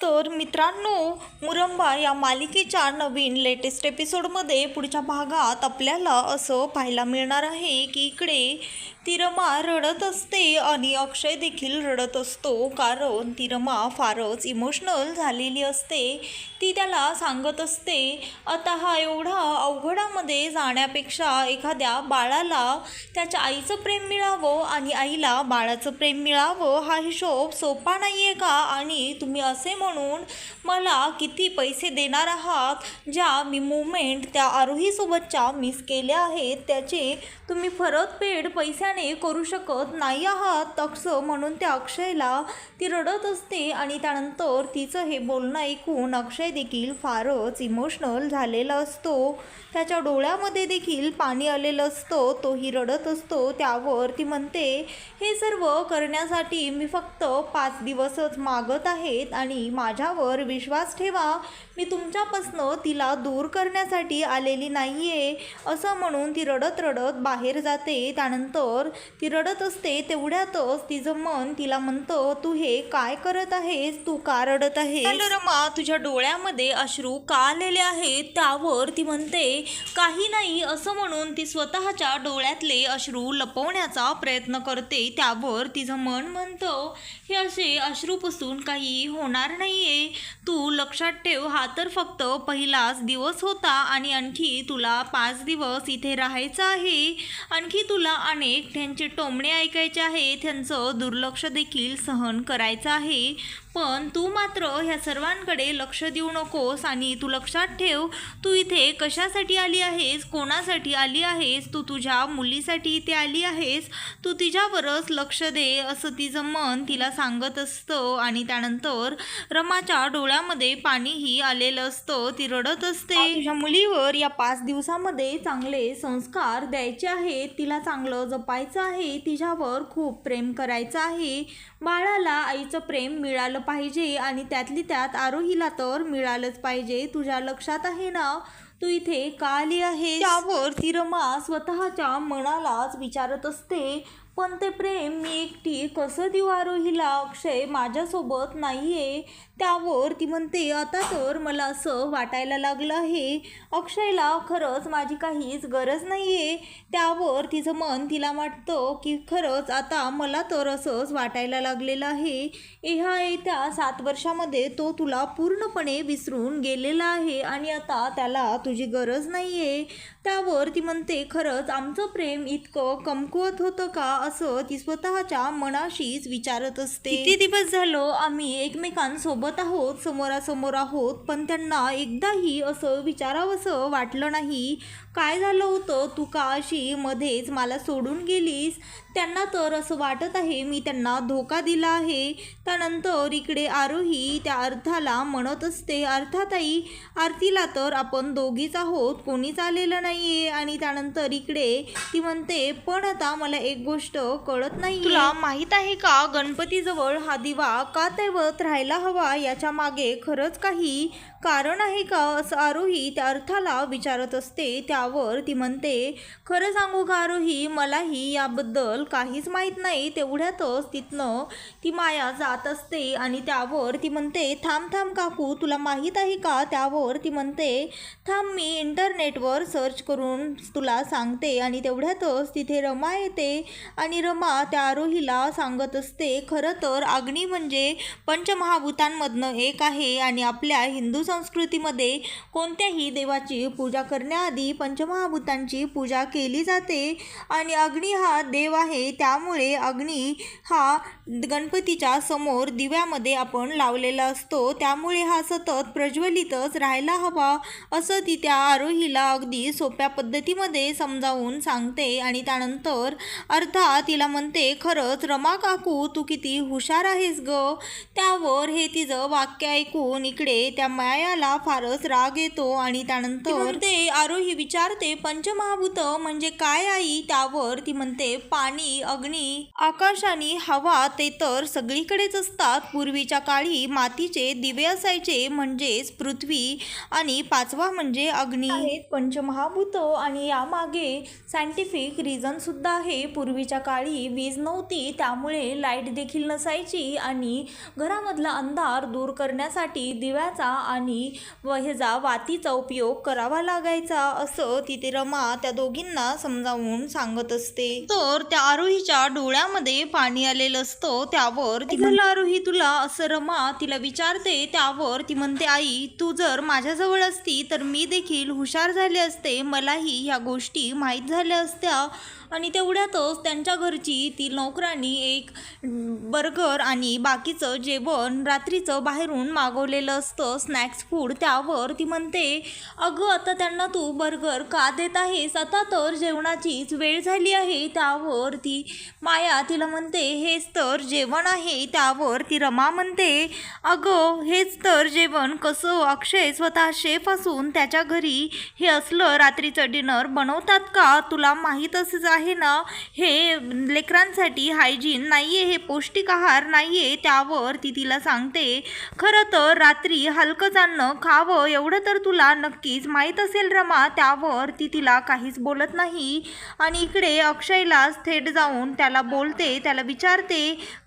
तर मित्रांनो मुरंबा या मालिकेच्या नवीन लेटेस्ट एपिसोडमध्ये पुढच्या भागात आपल्याला असं पाहायला मिळणार आहे की इकडे तिरमा रडत असते आणि अक्षय देखील रडत असतो. कारण तिरमा फारच इमोशनल झालेली असते. ती त्याला सांगत असते आता हा एवढा अवघडामध्ये जाण्यापेक्षा एखाद्या बाळाला त्याच्या आईचं प्रेम मिळावं आणि आईला बाळाचं प्रेम मिळावं हा हिशोब सोपा नाही आहे का? आणि तुम्ही असे म्हणून मला किती पैसे देणार आहात ज्या मी मुवमेंट त्या आरोहीसोबतच्या मिस केल्या आहेत त्याचे तुम्ही परतफेड पैशाने करू शकत नाही आहात असं म्हणून त्या अक्षयला ती रडत असते आणि त्यानंतर तिचं हे बोलणं ऐकून अक्षय देखील फारच इमोशनल झालेला असतो. त्याच्या डोळ्यामध्ये देखील पाणी आलेलं असतं तोही रडत असतो. त्यावर ती म्हणते हे सर्व करण्यासाठी मी फक्त पाच दिवसच मागत आहेत आणि माझ्यावर विश्वास ठेवा. मी तुमच्यापासनं तिला दूर करण्यासाठी आलेली नाही आहे असं म्हणून ती रडत रडत बाहेर जाते. त्यानंतर ती रडत असते तेवढ्यातच तिचं मन तिला म्हणतं तू हे काय करत आहेस? तू का रडत आहे रमा तुझ्या डोळ्यामध्ये अश्रू का आलेले आहेत? त्यावर ती म्हणते काही नाही असं म्हणून ती स्वतःच्या डोळ्यातले अश्रू लपवण्याचा प्रयत्न करते. त्यावर तिचं मन म्हणतं हे असे अश्रूपासून काही होणार नाही. नाहीये. तू लक्षात ठेव हा तर फक्त पहिलाच दिवस होता आणि आणखी तुला पाच दिवस इथे राहायचं आहे. आणखी तुला अनेक त्यांचे टोमणे ऐकायचे आहे त्यांचं दुर्लक्ष देखील सहन करायचं आहे. पण तू मात्र ह्या सर्वांकडे लक्ष देऊ नकोस आणि तू लक्षात ठेव तू इथे कशासाठी आली आहेस कोणासाठी आली आहेस तू तुझ्या मुलीसाठी इथे आली आहेस तू तिच्यावरच लक्ष दे असं तिचं मन तिला सांगत असतं आणि त्यानंतर रमाच्या डोळ्यामध्ये पाणीही आलेलं असतं ती रडत असते. तुझ्या मुलीवर या पाच दिवसामध्ये चांगले संस्कार द्यायचे आहेत तिला चांगलं जपायचं आहे तिच्यावर खूप प्रेम करायचं आहे. बाळाला आईचं प्रेम मिळालं पाहिजे आणि त्यातली त्यात आरोहीला तर मिळालंच पाहिजे. तुझ्या लक्षात आहे ना? तू इथे का आली आहे त्यावर ती रमा स्वतःच्या मनालाच विचारत असते. पण ते प्रेम मी एकटी कसं देऊ आरोहीला अक्षय माझ्यासोबत नाही आहे त्यावर ती म्हणते आता तर मला असं वाटायला लागलं आहे. अक्षयला खरंच माझी काहीच गरज नाही आहे त्यावर तिचं मन तिला वाटतं की खरंच आता मला तर असंच वाटायला लागलेलं आहे. ह्या येत्या सात वर्षामध्ये तो तुला पूर्णपणे विसरून गेलेला आहे आणि आता त्याला तुझी गरज नाही आहे त्यावर ती म्हणते खरंच आमचं प्रेम इतकं कमकुवत होतं का? असं ती स्वतःच्या मनाशीच विचारत असते. किती दिवस झालो आम्ही एकमेकांसोबत आहोत समोरासमोर आहोत पण त्यांना एकदाही असं विचारावंसं वाटलं नाही. काय झालं होतं? तू का अशी मध्येच मला सोडून गेलीस? त्यांना तर असं वाटत आहे मी त्यांना धोका दिला आहे. त्यानंतर इकडे आरोही त्या अर्थाला म्हणत असते अर्थाताई आरतीला तर आपण दोघीच आहोत कोणीच आलेलं नाही आहे आणि त्यानंतर इकडे ती म्हणते पण आता मला एक गोष्ट कळत नाही तुला माहीत आहे का गणपतीजवळ हा दिवा का तेवत राहायला हवा याच्या मागे खरंच काही कारण आहे का? असं आरोही त्या अर्थाला विचारत असते त्या त्यावर ती म्हणते खरं सांगू का आरोही मलाही याबद्दल काहीच माहीत नाही. तेवढ्यातच तिथनं ती माया जात असते आणि त्यावर ती म्हणते थांब थांब काकू तुला माहीत आहे का? त्यावर ती म्हणते थांब मी इंटरनेटवर सर्च करून तुला सांगते. आणि तेवढ्यातच तिथे रमा येते आणि रमा त्या आरोहीला सांगत असते खरं तर अग्नी म्हणजे पंचमहाभूतांमधनं एक आहे आणि आपल्या हिंदू संस्कृतीमध्ये कोणत्याही देवाची पूजा करण्याआधी पंच पंचमहाभूतांची पूजा केली जाते आणि अग्नी हा देव आहे. त्यामुळे अग्नी हा गणपतीच्या समोर दिव्यामध्ये आपण लावलेला असतो. त्यामुळे हा सतत प्रज्वलितच राहायला हवा असं ती त्या आरोहीला अगदी सोप्या पद्धतीमध्ये समजावून सांगते आणि त्यानंतर अर्थात तिला म्हणते खरंच रमा काकू तू किती हुशार आहेस ग. त्यावर हे तिचं वाक्य ऐकून इकडे त्या मायाला फारच राग येतो आणि त्यानंतर ते आरोही विचार विचारते पंचमहाभूत म्हणजे काय आई? त्यावर ती म्हणते पाणी अग्नी आकाश आणि हवा ते तर सगळीकडेच असतात. पूर्वीच्या काळी मातीचे दिवे असायचे म्हणजेच पृथ्वी आणि पाचवा म्हणजे अग्नी. आहेत. पंचमहाभूत आणि यामागे सायंटिफिक रिझन सुद्धा आहे. पूर्वीच्या काळी वीज नव्हती त्यामुळे लाइट देखील नसायची आणि घरामधला अंधार दूर करण्यासाठी दिव्याचा आणि वहेजा वातीचा उपयोग करावा लागायचा असं तिथे रमा त्या दोघींना समजावून सांगत असते. तर त्या आरोहीच्या डोळ्यामध्ये पाणी आलेलं असतं त्यावर ती आरोही तुला असं रमा तिला विचारते त्यावर ती म्हणते आई तू जर माझ्याजवळ असती तर मी देखील हुशार झाले असते. मलाही ह्या गोष्टी माहीत झाल्या असत्या. आणि तेवढ्यातच त्यांच्या घरची ती नोकरांनी एक बर्गर आणि बाकीचं जेवण रात्रीचं बाहेरून मागवलेलं असतं स्नॅक्स फूड. त्यावर ती म्हणते अगं आता त्यांना तू बर्गर का देत आहेस आता तर जेवणाचीच वेळ झाली आहे? त्यावर ती माया तिला म्हणते हेच तर जेवण आहे. त्यावर ती रमा म्हणते अगं हेच तर जेवण. कसं अक्षय स्वतः शेफ असून त्याच्या घरी हे असलं रात्रीचं डिनर बनवतात का? तुला माहीत असंच आहे ना हे लेकरांसाठी हायजीन नाही आहे हे पौष्टिक आहार नाही आहे त्यावर ती तिला सांगते खरं तर रात्री हलकं जाणं खावं एवढं तर तुला नक्कीच माहीत असेल रमा. त्यावर ती तिला काहीच बोलत नाही. आणि इकडे अक्षयलाच थेट जाऊन त्याला बोलते त्याला विचारते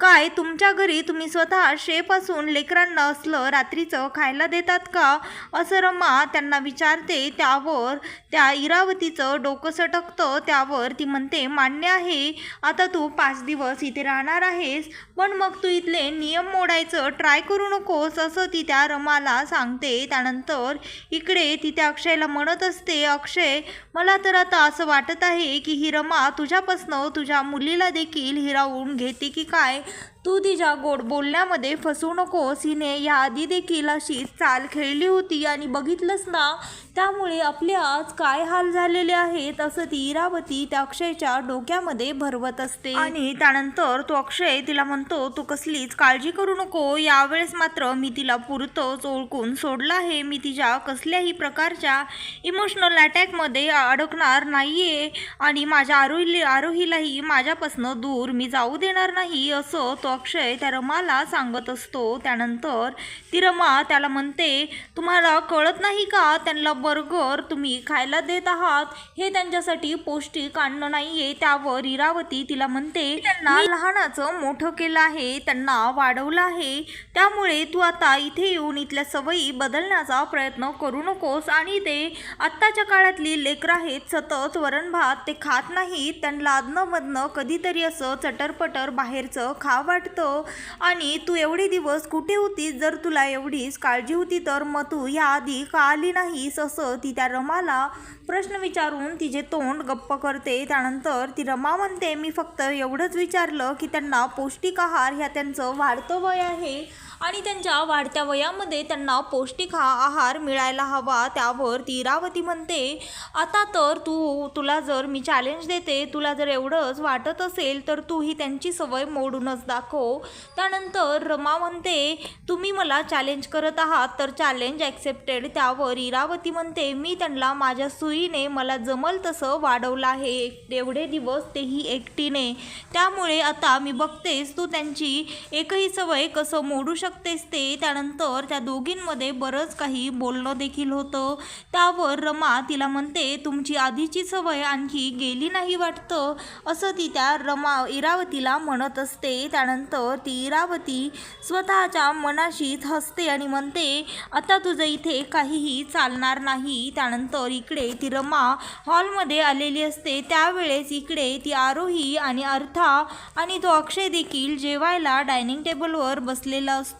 काय तुमच्या घरी तुम्ही स्वतः शेप असून लेकरांना असलं रात्रीचं खायला देतात का? असं रमा त्यांना विचारते. त्यावर त्या इरावतीचं डोकं सटकतं. त्यावर ती म्हणते मान्य आहे आता तू पाच दिवस इथे राहणार आहेस पण मग तू इथले नियम मोडायचं ट्राय करू नकोस असं ती त्या रमाला सांगते. त्यानंतर इकडे ती त्या अक्षयला म्हणत असते अक्षय मला तर आता असं वाटत आहे की ही रमा तुझ्यापासनं तुझ्या मुलीला देखील हिरावून घेते की काय? तू तिच्या गोड बोलण्यामध्ये फसू नकोस. हिने याआधी देखील अशीच चाल खेळली होती आणि बघितलंच ना? त्यामुळे आपले आज काय हाल झालेले आहेत असं ती इरावती त्या अक्षयच्या डोक्यामध्ये भरवत असते. आणि त्यानंतर तो अक्षय तिला म्हणतो तू कसलीच काळजी करू नको. यावेळेस मात्र मी तिला पुरतच ओळखून सोडलं आहे. मी तिच्या कसल्याही प्रकारच्या इमोशनल अटॅकमध्ये अडकणार नाहीये आणि माझ्या आरोही आरोहीलाही माझ्यापासनं दूर मी जाऊ देणार नाही असं तो अक्षय त्या रमाला सांगत असतो. त्यानंतर ती रमा त्याला म्हणते तुम्हाला कळत नाही का? त्यांना बर्गर तुम्ही खायला देत आहात. हे त्यांच्यासाठी पौष्टिक अन्न नाहीये. त्यावर इरावती तिला म्हणते त्यांना लहानाचं मोठं केलं आहे. त्यांना वाढवलं आहे. त्यामुळे तू आता इथे येऊन इथल्या सवयी बदलण्याचा प्रयत्न करू नकोस आणि ते आत्ताच्या काळातली लेकरं आहेत. सतत वरण भात ते खात नाहीत. त्यांना अदनमधनं कधीतरी असं चटरपटर बाहेरचं खा वाटतं आणि तू एवढे दिवस कुठे होतीस? जर तुला एवढीच काळजी होती तर मग तू याआधी का आली नाहीस? असं ती त्या रमाला प्रश्न विचारून तिचे तोंड गप्प करते. त्यानंतर ती रमा म्हणते मी फक्त एवढंच विचारलं की त्यांना पौष्टिक आहार ह्या त्यांचं वाढतं वय आहे. आणि त्यांच्या वाढत्या वयामध्ये त्यांना पौष्टिक हा आहार मिळायला हवा त्यावर ती इरावती म्हणते. आता तर तू तुला जर मी चॅलेंज देते तुला जर एवढंच वाटत असेल तर तू ही त्यांची सवय मोडूनच दाखव. त्यानंतर रमा म्हणते तुम्ही मला चॅलेंज करत आहात तर चॅलेंज ॲक्सेप्टेड त्यावर इरावती म्हणते मी त्यांना माझ्या सुईने मला जमल तसं वाढवलं आहे. एवढे दिवस तेही एकटीने. त्यामुळे आता मी बघतेस तू त्यांची एकही सवय कसं मोडू शक शकतेस ते त्यानंतर त्या दोघींमध्ये बरंच काही बोलणं देखील होतं. त्यावर रमा तिला म्हणते तुमची आधीची सवय आणखी गेली नाही वाटतं? असं ती त्या रमा इरावतीला म्हणत असते. त्यानंतर ती इरावती स्वतःच्या मनाशीच हसते आणि म्हणते आता तुझं इथे काहीही चालणार नाही. त्यानंतर इकडे ती रमा हॉलमध्ये आलेली असते. त्यावेळेस इकडे ती आरोही आणि अर्था आणि तो अक्षय देखील जेवायला डायनिंग टेबलवर बसलेला असतो.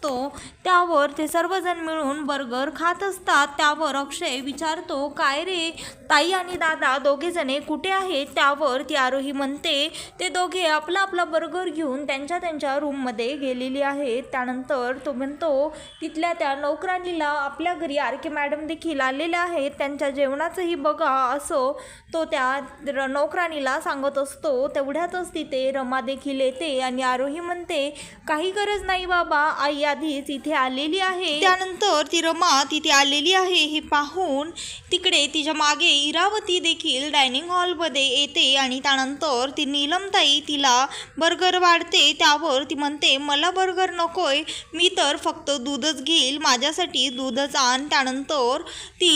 त्यावर ते सर्वजण मिळून बर्गर खात असतात. त्यावर अक्षय विचारतो काय रे ताई आणि दादा दोघे जणे कुठे आहेत? त्यावर ती आरोही म्हणते ते दोघे आपला आपला बर्गर घेऊन त्यांच्या त्यांच्या रूममध्ये गेलेली आहेत. त्यानंतर तो म्हणतो तिथल्या त्या नोकरानीला आपल्या घरी आर के मॅडम देखील आलेल्या आहेत. त्यांच्या जेवणाचंही बघा. असं तो त्या र- सांगत असतो. तेवढ्यातच तिथे रमा देखील येते आणि आरोही म्हणते काही गरज नाही बाबा आई आधीच इथे आलेली आहे. त्यानंतर ती रमा तिथे आलेली आहे. हे पाहून तिकडे तिच्यामागे इरावती देखील डायनिंग हॉलमध्ये येते आणि त्यानंतर ती नीलमताई तिला बर्गर वाढते. त्यावर ती म्हणते मला बर्गर नकोय. मी तर फक्त दूधच घेईल. माझ्यासाठी दूधच आण. त्यानंतर ती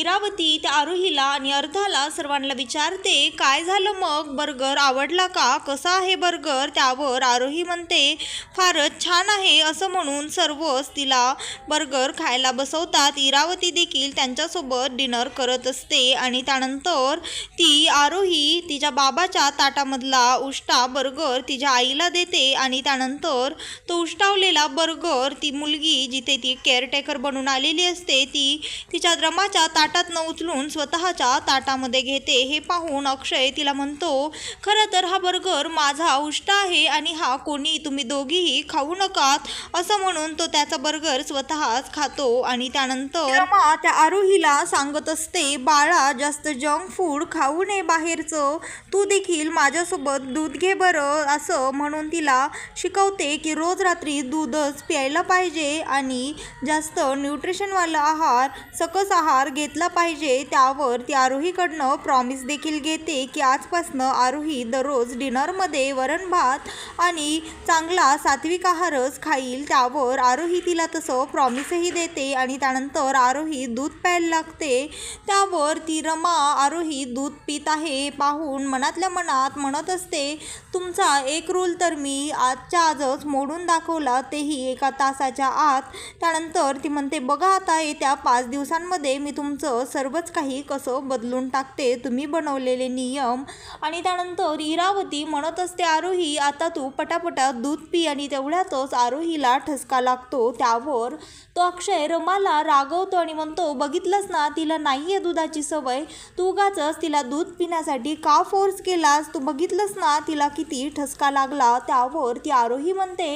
इरावती त्या आरोहीला आणि अर्धाला सर्वांना विचारते काय झालं मग? बर्गर आवडला का? कसा आहे बर्गर? त्यावर आरोही म्हणते फारच छान आहे. असं म्हणून सर्वच तिला बर्गर खायला बसवतात. इरावती देखील त्यांच्यासोबत डिनर करत असते आणि त्यानंतर ती आरोही तिच्या बाबाच्या ताटामधला उष्टा बर्गर तिच्या आईला देते आणि त्यानंतर तो उष्टावलेला बर्गर ती मुलगी जिथे ती केअरटेकर बनून आलेली असते ती तिच्या रमाच्या ताटात न उचलून स्वतःच्या ताटामध्ये घेते. हे पाहून अक्षय तिला म्हणतो खरं तर हा बर्गर माझा उष्टा आहे आणि हा कोणी तुम्ही दोघीही खाऊ नकात. असं म्हणून तो त्याचा बर्गर स्वतःच खातो आणि त्यानंतर त्या आरोहीला सांगत असते बाळा जास्त जंक फूड खाऊ नये बाहेरचं. तू देखील माझ्यासोबत दूध घे बरं असं म्हणून तिला शिकवते की रोज रात्री दूधच प्यायला पाहिजे आणि जास्त न्यूट्रिशनवाला आहार सकस आहार घेतला पाहिजे. त्यावर ती आरोहीकडनं प्रॉमिस देखील घेते की आजपासनं आरोही दररोज डिनरमध्ये वरण भात आणि चांगला सात्विक आहारच खाईल. त्यावर आरोही तिला तसं प्रॉमिसही देते आणि त्यानंतर आरोही दूध प्यायला लागते. त्यावर ती रमा आरोही दूध पित आहे. पाहून मनातल्या मनात म्हणत असते तुमचा एक रूल तर मी आजच्या आजच मोडून दाखवला तेही एका तासाच्या आत. त्यानंतर ती म्हणते बघा आता येत्या पाच दिवसांमध्ये मी तुमचं सर्वच काही कसं बदलून टाकते तुम्ही बनवलेले नियम. आणि त्यानंतर इरावती म्हणत असते आरोही आता तू पटापटा दूध पी. आणि तेवढ्यातच आरोहीला ठस धसका लागतो त्यावर तो अक्षय रमाला रागवतो आणि म्हणतो बघितलंस ना तिला नाही आहे दुधाची सवय. तू उगाचच तिला दूध पिण्यासाठी का फोर्स केलास? तू बघितलंस ना तिला किती ठसका लागला त्यावर ती आरोही म्हणते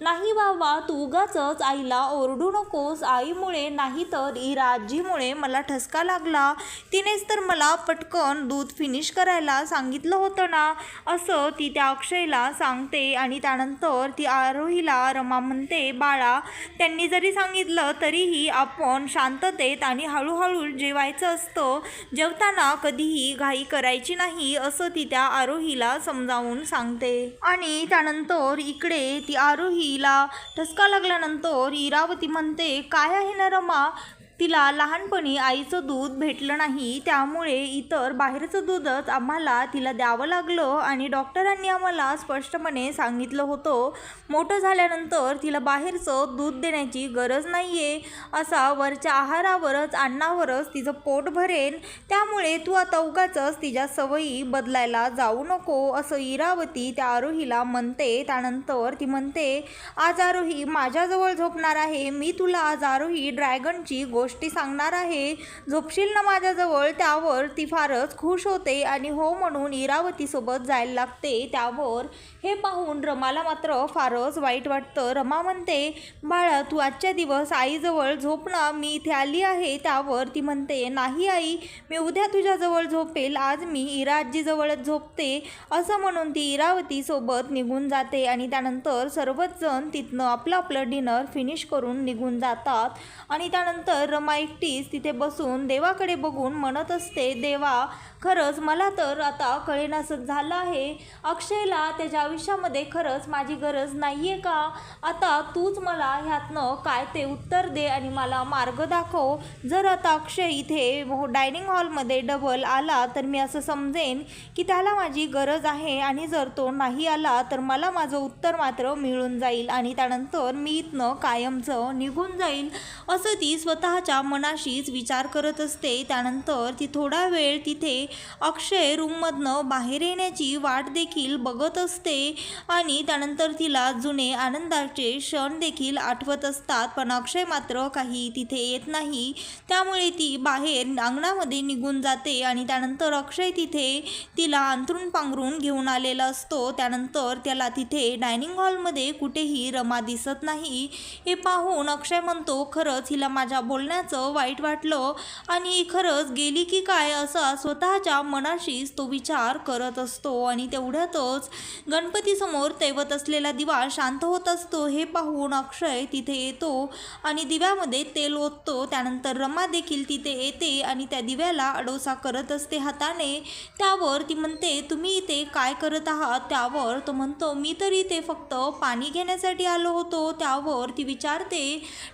नाही बाबा तू उगाचच आईला ओरडू नकोस. आईमुळे नाही तर इरा आजीमुळे मला ठसका लागला. तिनेच तर मला पटकन दूध फिनिश करायला सांगितलं होतं ना. असं ती त्या अक्षयला सांगते आणि त्यानंतर ती आरोहीला रमा म्हणते बाळा त्यांनी जरी सांगितलं तरीही आपण शांततेत आणि हळूहळू जेवायचं असतं जेवताना कधीही घाई करायची नाही असं ती त्या आरोहीला समजावून सांगते. आणि त्यानंतर इकडे ती आरोहीला ठसका लागल्यानंतर इरावती म्हणते काय आहे ना रमा? तिला लहानपणी आईचं दूध भेटलं नाही त्यामुळे इतर बाहेरचं दूधच आम्हाला तिला द्यावं लागलं आणि डॉक्टरांनी आम्हाला स्पष्टपणे सांगितलं होतं मोठं झाल्यानंतर तिला बाहेरचं दूध देण्याची गरज नाही आहे असा वरच्या आहारावरच अन्नावरच तिचं पोट भरेन. त्यामुळे तू आता उगाचच तिच्या सवयी बदलायला जाऊ नको असं इरावती त्या आरोहीला म्हणते. त्यानंतर ती म्हणते आज आरोही माझ्याजवळ झोपणार आहे. मी तुला आज आरोही ड्रॅगनची गोष्ट गोष्टी सांगणार आहे. झोपशील ना माझ्याजवळ? त्यावर ती फारच खुश होते आणि हो म्हणून इरावतीसोबत जायला लागते. त्यावर हे पाहून रमाला मात्र फारच वाईट वाटतं. रमा म्हणते बाळा तू आजच्या दिवस आईजवळ झोपणं मी इथे आली आहे. त्यावर ती म्हणते नाही आई मी उद्या तुझ्याजवळ झोपेल आज मी इरा आजीजवळच झोपते. असं म्हणून ती इरावतीसोबत निघून जाते आणि त्यानंतर सर्वच जण तिथनं आपलं आपलं डिनर फिनिश करून निघून जातात. आणि त्यानंतर रमा एकटीच तिथे बसून देवाकडे बघून म्हणत असते देवा खरंच मला तर आता कळेनासं झालं आहे. अक्षयला त्याच्या आयुष्यामध्ये खरंच माझी गरज नाही आहे का? आता तूच मला ह्यातनं काय ते उत्तर दे आणि मला मार्ग दाखव. जर आता अक्षय इथे हो, डायनिंग हॉलमध्ये डबल आला तर मी असं समजेन की त्याला माझी गरज आहे आणि जर तो नाही आला तर मला माझं उत्तर मात्र मिळून जाईल आणि त्यानंतर मी इथनं कायमचं निघून जाईल असं ती स्वतःच्या मनाशीच विचार करत असते. त्यानंतर ती थोडा वेळ तिथे अक्षय रूममधनं बाहेर येण्याची वाट देखील बघत असते आणि त्यानंतर तिला जुने आनंदाचे क्षण देखील आठवत असतात. पण अक्षय मात्र काही तिथे येत नाही. त्यामुळे ती बाहेर अंगणामध्ये निघून जाते आणि त्यानंतर अक्षय तिथे तिला अंथरून पांघरून घेऊन आलेला असतो. त्यानंतर त्याला तिथे डायनिंग हॉलमध्ये कुठेही रमा दिसत नाही. हे पाहून अक्षय म्हणतो खरंच हिला माझ्या बोलण्याचं वाईट वाटलं आणि खरंच गेली की काय असा स्वतःच्या मनाशीच तो विचार करत असतो आणि तेवढ्यातच गणपतीसमोर तेवत असलेला दिवा शांत होत असतो. हे पाहून अक्षय तिथे येतो आणि दिव्यामध्ये तेल ओततो. त्यानंतर रमा देखील तिथे येते आणि त्या दिव्याला अडोसा करत असते हाताने. त्यावर ती म्हणते तुम्ही इथे काय करत आहात? त्यावर तो म्हणतो मी तर इथे फक्त पाणी घेण्यासाठी आलो होतो. त्यावर ती विचारते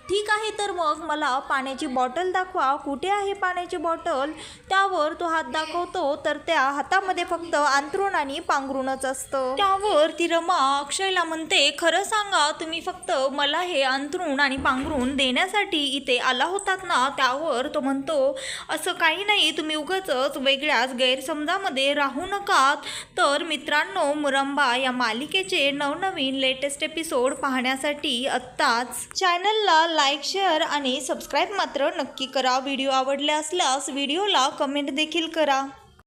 ठीक आहे तर मग मला पाण्याची बॉटल दाखवा. कुठे आहे पाण्याची बॉटल? त्यावर तो हात दाखवतो तर त्या हातामध्ये फक्त अंथरुण आणि पांघरूणच असतं. त्यावर ती रमा अक्षयला म्हणते खरं सांगा तुम्ही फक्त मला हे अंथरुण आणि पांघरुण देण्यासाठी इथे आला होतात ना? त्यावर तो म्हणतो असं काही नाही तुम्ही उगाच वेगळ्याच गैरसमजामध्ये राहू नका तर मित्रांनो मुरंबा या मालिकेचे नवनवीन लेटेस्ट एपिसोड पाहण्यासाठी आत्ताच चॅनलला लाईक शेअर आणि सबस्क्राईब मात्र नक्की करा. व्हिडिओ आवडले असल्यास व्हिडिओला कमेंट देखील करा.